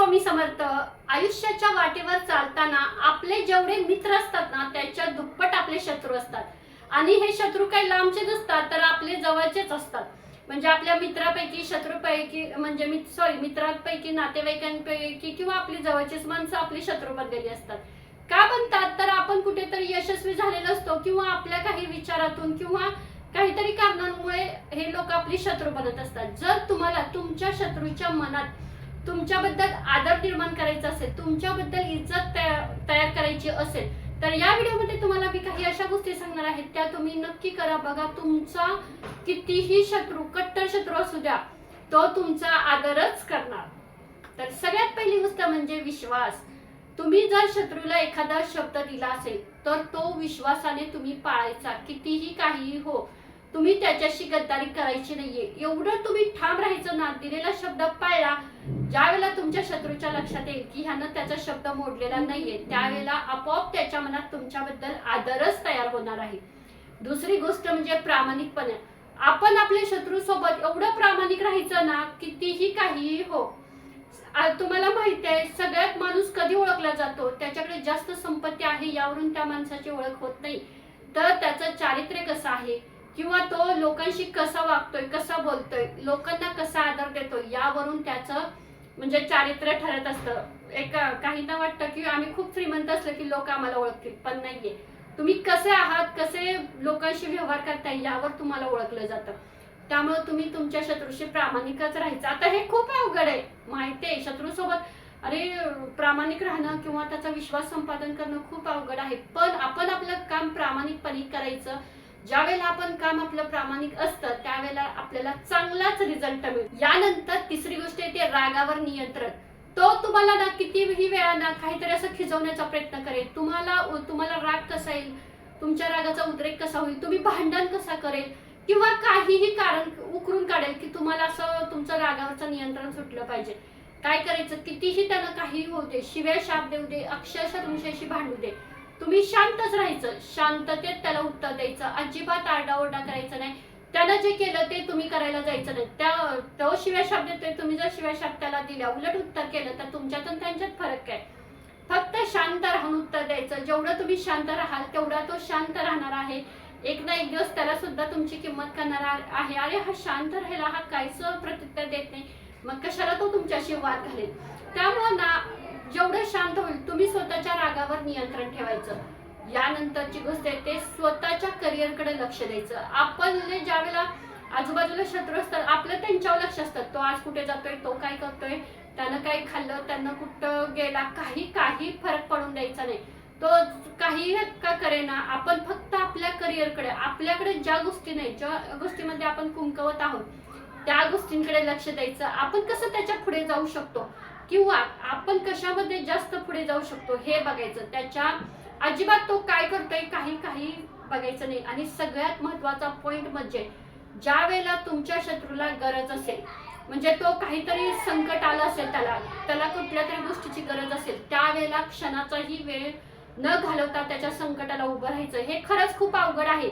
स्वामी समर्थ आयुष्याच्या वाटेवर चालताना आपले जेवढे मित्र असतात ना त्याच्या दुप्पट आपले शत्रू असतात. आणि हे शत्रू काही लांबचे नसतात तर आपले जवळचेच असतात. म्हणजे आपल्या मित्रापैकी शत्रूपैकी म्हणजे मित सॉरी मित्रांपैकी नातेवाईकांपैकी किंवा आपली जवळचीच माणसं आपली शत्रू बनलेली असतात. का बनतात? तर आपण कुठेतरी यशस्वी झालेलो असतो किंवा आपल्या काही विचारातून किंवा काहीतरी कारणांमुळे हे लोक आपली शत्रू बनत असतात. जर तुम्हाला तुमच्या शत्रूच्या मनात तुमच्याबद्दल आदर निर्माण करायचा असेल तुमच्याबद्दल इज्जत तया- तयार करायची असेल तर या व्हिडिओमध्ये तुम्हाला मी काही अशा गोष्टी सांगणार आहेत त्या तुम्ही नक्की करा. बघा तुमचा कितीही शत्रू कट्टर शत्रू असू द्या तो तुमचा आदरच करणार. तर सगळ्यात पहिली गोष्ट म्हणजे विश्वास. तुम्ही जर शत्रूला एखादा शब्द दिला असेल तर तो विश्वासाने तुम्ही पाळायचा कितीही काहीही हो. तुम्ही त्याच्याशी गद्दारी करायची नाहीये. एवढं तुम्ही ठाम राहायचं दिलेला शब्द पाळला ज्यावेळेला तुमच्या शत्रूच्या लक्षात येईल की ह्यानं त्याचा शब्द मोडलेला नाहीये त्यावेळेला आपोआप त्याच्या मनात तुमच्याबद्दल आदरच तयार होणार आहे. दुसरी गोष्ट म्हणजे प्रामाणिकपणे. आपण आपल्या शत्रू सोबत एवढं प्रामाणिक राहायचं ना कितीही काहीही हो. तुम्हाला माहिती आहे सगळ्यात माणूस कधी ओळखला जातो? त्याच्याकडे जास्त संपत्ती आहे यावरून त्या माणसाची ओळख होत नाही. तर त्याचं चारित्र्य कसं आहे? किंवा तो लोकांशी कसा वागतोय कसा बोलतोय लोकांना कसा आदर देतोय यावरून त्याचं म्हणजे चारित्र्य ठरत असतं. एक काहींना वाटतं की आम्ही खूप श्रीमंत असलो की लोक आम्हाला ओळखतील पण नाहीये. तुम्ही कसे आहात कसे लोकांशी व्यवहार करताय यावर तुम्हाला ओळखलं जातं. त्यामुळे तुम्ही तुमच्या शत्रूशी प्रामाणिकच राहायचं. आता हे खूप अवघड आहे. माहिती आहे शत्रू सोबत अरे प्रामाणिक राहणं किंवा त्याचा विश्वास संपादन करणं खूप अवघड आहे. पण आपण आपलं काम प्रामाणिकपणे करायचं ज्या वेळेला आपण काम आपलं प्रामाणिक असतं त्यावेळेला आपल्याला चांगलाच रिझल्ट मिळेल यानंतर तिसरी गोष्ट येते रागावर नियंत्रण. तो तुम्हाला ना कितीही वेळा ना काहीतरी असं खिजवण्याचा प्रयत्न करेल. तुम्हाला तुम्हाला राग कसा येईल? तुमच्या रागाचा उद्रेक कसा होईल? तुम्ही भांडण कसा करेल? किंवा काहीही कारण उकरून काढेल की तुम्हाला असं तुमचं रागावरचं नियंत्रण सुटलं पाहिजे. काय करायचं? कितीही त्यानं काही होऊ दे शिव्या शाप देऊ दे अक्षरशः तुमच्याशी भांडू दे. तुम्ही शांतच राहायचं. शांततेत त्याला उत्तर द्यायचं. अजिबात आरडाओरडा करायचं नाही. त्यानं जे केलं ते तुम्ही करायला जायचं नाही. त्या तो शिव्या देतोय तुम्ही जर शिव्या शाप त्याला दिल्या उलट उत्तर केलं तर तुमच्यात आणि त्यांच्यात फरक काय? फक्त शांत राहून उत्तर द्यायचं. जेवढं तुम्ही शांत राहाल तेवढा तो शांत राहणार आहे. एक ना एक दिवस त्याला सुद्धा तुमची किंमत करणार आहे. अरे हा शांत राहिला हा काहीच प्रत्युत्तर देत नाही. मग कशाला तो तुमच्याशी वाद घालेल? त्यामुळं ना जेवढं शांत होईल तुम्ही स्वतःच्या रागावर नियंत्रण ठेवायचं. यानंतरची गोष्ट आहे ते स्वतःच्या करिअरकडे लक्ष द्यायचं. आपण ज्या वेळेला आजूबाजूला शत्रू असतात आपलं त्यांच्यावर लक्ष असतात तो आज कुठे जातोय तो काय करतोय त्यानं काय खाल्लं त्यानं कुठं गेला काही काही फरक पडून द्यायचा नाही. तो काही का करेना आपण फक्त आपल्या करिअरकडे आपल्याकडे ज्या गोष्टी नाही ज्या गोष्टीमध्ये आपण कुंकवत आहोत त्या गोष्टींकडे लक्ष द्यायचं. आपण कसं त्याच्या पुढे जाऊ शकतो? किंवा आपण कशामध्ये जास्त पुढे जाऊ शकतो हे बघायचं. त्याच्या अजिबात तो काय करतोय काही काही बघायचं नाही. आणि सगळ्यात महत्त्वाचा पॉइंट म्हणजे ज्या वेळेला तुमच्या शत्रूला गरज असेल म्हणजे तो काहीतरी संकट आलं असेल त्याला त्याला कुठल्या तरी गोष्टीची गरज असेल त्यावेळेला क्षणाचाही वेळ न घालवता त्याच्या संकटाला उभं राहायचं हे खरंच खूप अवघड आहे.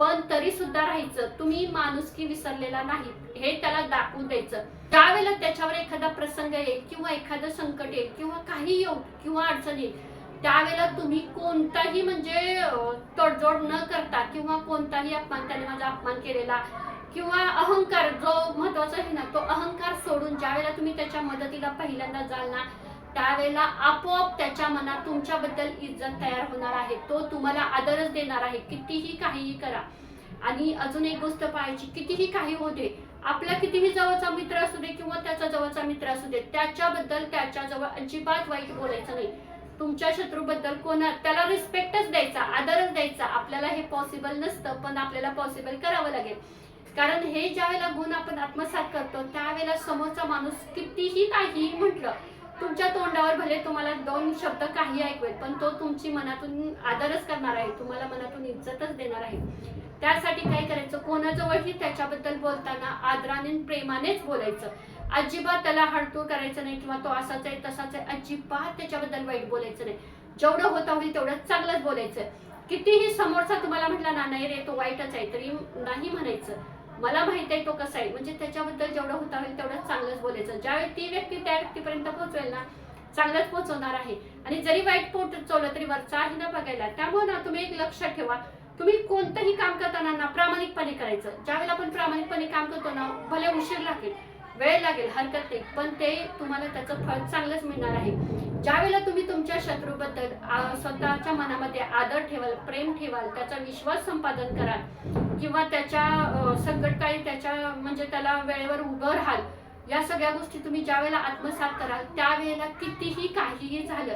पण तरी सुद्धा राहायचं. तुम्ही माणुसकी विसरलेला नाही. हे त्याला दाखवून द्यायचं. त्यावेळेला त्याच्यावर एखादा प्रसंग येईल किंवा एखादं संकट येईल किंवा काही येऊ किंवा अडचण येईल त्यावेळेला तुम्ही कोणताही म्हणजे तडजोड न करता किंवा कोणताही अपमान त्याने माझा अपमान केलेला किंवा अहंकार जो महत्त्वाचा आहे ना तो अहंकार सोडून ज्यावेळेला तुम्ही त्याच्या मदतीला पहिल्यांदा जाल ना त्यावेळेला आपोआप त्याच्या मनात तुमच्याबद्दल इज्जत तयार होणार आहे. तो तुम्हाला आदरच देणार आहे. कितीही काहीही करा. आणि अजून एक गोष्ट पाहायची कितीही काही होऊ दे आपला कितीही जवळचा मित्र असू दे किंवा त्याचा जवळचा मित्र असू दे त्याच्याबद्दल त्याच्याजवळ अजिबात वाईट बोलायचं नाही. तुमच्या शत्रूबद्दल कोणा त्याला रिस्पेक्टच द्यायचा आदरच द्यायचा. आपल्याला हे पॉसिबल नसतं पण आपल्याला पॉसिबल करावं लागेल. कारण हे ज्या वेळेला गुण आपण आत्मसात करतो त्यावेळेला समोरचा माणूस कितीही काहीही म्हटलं तुमच्या तोंडावर भले तुम्हाला दोन शब्द काही ऐकवेल पण तो तुमची मनातून आदरच करणार आहे. तुम्हाला मनातून इज्जतच देणार आहे. त्यासाठी काय करायचं? कोणाजवळही त्याच्याबद्दल बोलताना आदराने प्रेमानेच बोलायचं. अजिबात त्याला हळतूळ करायचं नाही किंवा तो असाच आहे तसाच आहे. अजिबात त्याच्याबद्दल वाईट बोलायचं नाही. जेवढं होतं होईल तेवढं चांगलंच बोलायचं. कितीही समोरचा तुम्हाला म्हटला ना नाही रे तो वाईटच आहे. तरी नाही म्हणायचं. मला माहीत आहे तो कसा आहे. म्हणजे त्याच्याबद्दल जेवढं होता होईल तेवढं चांगलंच बोलायचं. ज्यावेळी ती व्यक्ती त्या व्यक्तीपर्यंत पोहोचवेल ना चांगलंच पोहोचवणार आहे. आणि जरी वाईट पोहोचवलं तरी वरचा आहे ना बघायला त्यामुळे ना तुम्ही एक लक्षात ठेवा. तुम्ही कोणतंही काम करताना ना प्रामाणिकपणे करायचं. ज्यावेळेला आपण प्रामाणिकपणे काम करतो ना भले उशीर लागेल वेळ लागेल हरकत नाही. पण ते तुम्हाला त्याचं फळ चांगलंच मिळणार आहे. ज्यावेळेला तुम्ही तुमच्या शत्रूबद्दल स्वतःच्या मनामध्ये आदर ठेवाल प्रेम ठेवाल त्याचा विश्वास संपादन कराल किंवा त्याच्या संकटकाळी त्याच्या म्हणजे त्याला वेळेवर उभं राहाल या सगळ्या गोष्टी तुम्ही ज्यावेळेला आत्मसात कराल त्यावेळेला कितीही काहीही झालं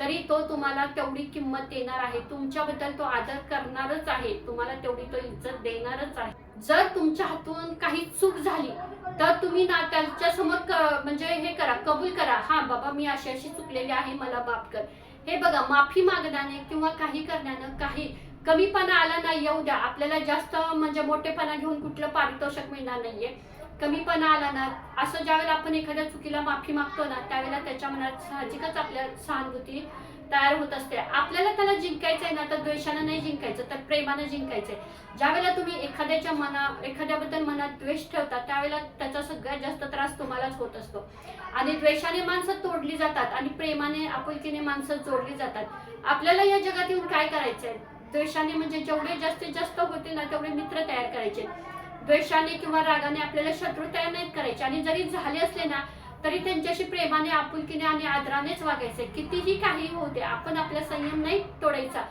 तरी तो तुम्हाला तेवढी किंमत देणार आहे. तुमच्याबद्दल तो आदर करणारच आहे. तुम्हाला तेवढी तो इज्जत देणारच आहे. जर तुमच्या हातून काही चूक झाली तर तुम्ही ना त्यांच्यासमोर म्हणजे हे करा कबूल करा. हा बाबा मी अशी अशी चुकलेली आहे मला माफ कर. हे बघा माफी मागण्याने किंवा काही करण्यानं काही कमीपणा आला नाही येऊ द्या. आपल्याला जास्त म्हणजे मोठेपणा घेऊन कुठलं पारितोषिक मिळणार नाहीये. कमीपणा आला ना असं ज्यावेळेला आपण एखाद्या चुकीला माफी मागतो ना त्यावेळेला त्याच्या मनात साहजिकच आपल्या सहानुभूती तयार होत असते. आपल्याला त्याला जिंकायचंय ना तर द्वेषानं नाही जिंकायचं तर प्रेमानं जिंकायचंय. ज्यावेळेला तुम्ही एखाद्याच्या मना एखाद्याबद्दल मनात द्वेष ठेवता त्यावेळेला त्याचा सगळ्यात जास्त त्रास तुम्हालाच होत असतो. आणि द्वेषाने माणसं तोडली जातात आणि प्रेमाने आपुलकीने माणसं जोडली जातात. आपल्याला या जगात येऊन काय करायचंय? द्वेषाने म्हणजे जेवढे जास्तीत जास्त होतील ना तेवढे मित्र तयार करायचे. द्वेषाने किंवा रागाने आपल्याला शत्रू तयार नाहीत करायचे. आणि जरी झाले असले ना तरी त्यांच्याशी प्रेमाने आपुलकीने आणि आदरानेच वागायचे कितीही काही होऊ दे आपण आपला संयम नाही तोडायचा.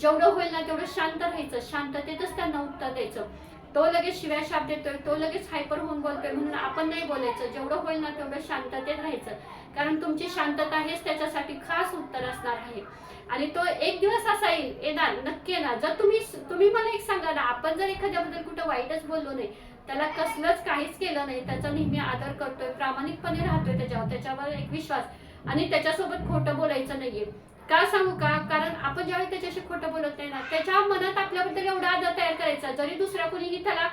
जेवढं होईल ना तेवढं शांत राहायचं. शांततेतच त्यांना उत्तर द्यायचं. तो लगेच शिव्या शाप देतोय तो लगेच हायपर होऊन बोलतोय म्हणून आपण नाही बोलायचं. जेवढं होईल ना तेवढं शांततेत राहायचं. कारण तुमची शांतता हेच त्याच्यासाठी खास उत्तर असणार आहे. आणि तो एक दिवस असा येईल येणार नक्की येणार. जर तुम्ही तुम्ही मला एक सांगा ना आपण जर एखाद्याबद्दल कुठं वाईटच बोललो नाही त्याला कसलंच काहीच केलं नाही. त्याचा नेहमी आदर करतोय प्रामाणिकपणे राहतोय त्याच्यावर त्याच्यावर एक विश्वास. आणि त्याच्यासोबत खोटं बोलायचं नाहीये. का सांगू का? कारण आपण ज्यावेळी त्याच्याशी खोटं बोलत नाही ना त्याच्या मनात आपल्याबद्दल एवढा आदर तयार करायचा. जरी दुसऱ्या कोणीही त्याला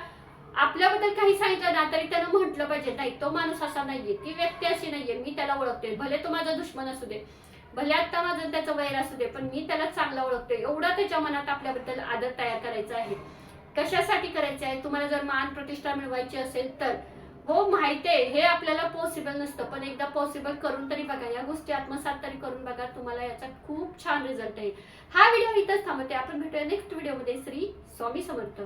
आपल्याबद्दल काही सांगितलं ना तरी त्यानं म्हटलं पाहिजे नाही तो माणूस असा नाहीये. ती व्यक्ती अशी नाहीये. मी त्याला ओळखते भले तो माझा दुश्मन असू दे. भले आत्ता माझं त्याचं वैर असू दे पण मी त्याला चांगला ओळखते एवढा त्याच्या मनात आपल्याबद्दल आदर तयार करायचा आहे. कशासाठी करायचं आहे? तुम्हाला जर मान प्रतिष्ठा मिळवायची असेल तर. हो माहिती आहे. हे आपल्याला पॉसिबल नसतं. पण एकदा पॉसिबल करून तरी बघा. या गोष्टी आत्मसात तरी करून बघा. तुम्हाला याचा खूप छान रिझल्ट येईल. हा व्हिडिओ इथंच थांबते आपण भेटूया नेक्स्ट व्हिडिओमध्ये श्री स्वामी समर्थ.